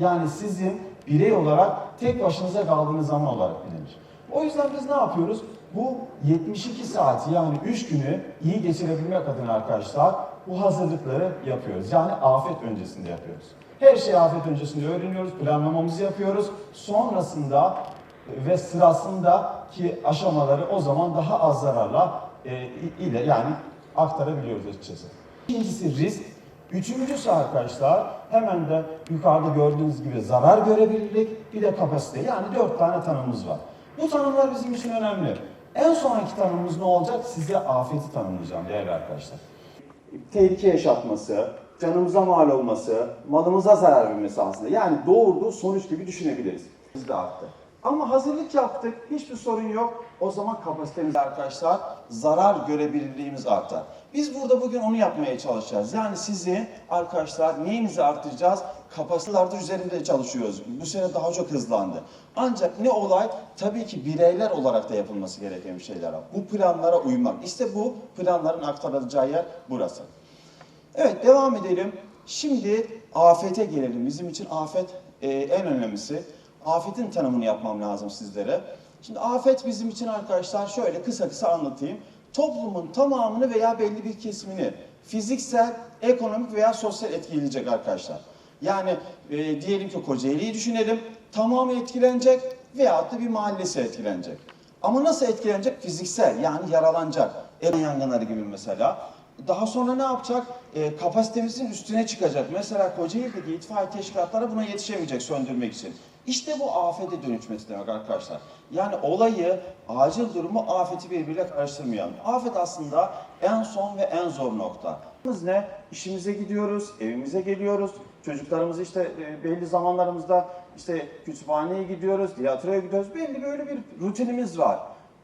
Yani sizin birey olarak tek başınıza kaldığınız zaman olarak bilinir. O yüzden biz ne yapıyoruz? Bu 72 saati yani 3 günü iyi geçirebilmek adına arkadaşlar bu hazırlıkları yapıyoruz. Yani afet öncesinde yapıyoruz. Her şeyi afet öncesinde öğreniyoruz, planlamamızı yapıyoruz. Sonrasında ve sırasındaki aşamaları o zaman daha az zararla e, ile yani aktarabiliyoruz açıkçası. İkincisi risk. Üçüncüsü arkadaşlar hemen de yukarıda gördüğünüz gibi zarar görebilirlik bir de kapasite yani dört tane tanımımız var. Bu tanımlar bizim için önemli. En sonraki tanımımız ne olacak? Size afeti tanımlayacağım değerli arkadaşlar. Tehlike yaşatması, canımıza mal olması, malımıza zarar vermesi aslında. Yani doğurduğu sonuç gibi düşünebiliriz. Biz de arttı. Ama hazırlık yaptık, hiçbir sorun yok. O zaman kapasitemiz arkadaşlar, zarar görebilirliğimiz artar. Biz burada bugün onu yapmaya çalışacağız. Yani sizi arkadaşlar neyinizi arttıracağız? Kapasitelerde üzerinde çalışıyoruz. Bu sene daha çok hızlandı. Ancak ne olay? Tabii ki bireyler olarak da yapılması gereken bir şeyler var. Bu planlara uymak. İşte bu planların aktarılacağı yer burası. Evet devam edelim. Şimdi afete gelelim. Bizim için afet e, en önemlisi. Afetin tanımını yapmam lazım sizlere. Şimdi afet bizim için arkadaşlar şöyle kısa kısa anlatayım. Toplumun tamamını veya belli bir kesimini fiziksel, ekonomik veya sosyal etkileyecek arkadaşlar. Yani e, diyelim ki Kocaeli'yi düşünelim. Tamamı etkilenecek veyahut da bir mahallesi etkilenecek. Ama nasıl etkilenecek? Fiziksel yani yaralanacak. Ev yangınları gibi mesela. Daha sonra ne yapacak? E, kapasitemizin üstüne çıkacak. Mesela Kocaeli'deki itfaiye teşkilatları buna yetişemeyecek söndürmek için. İşte bu afete dönüşmesi demek arkadaşlar. Yani olayı, acil durumu, afeti birbiriyle karıştırmayalım. Afet aslında en son ve en zor nokta. Biz ne? İşimize gidiyoruz, evimize geliyoruz. Çocuklarımız işte e, belli zamanlarımızda işte kütüphaneye gidiyoruz, tiyatroya gidiyoruz. Belli böyle bir rutinimiz var.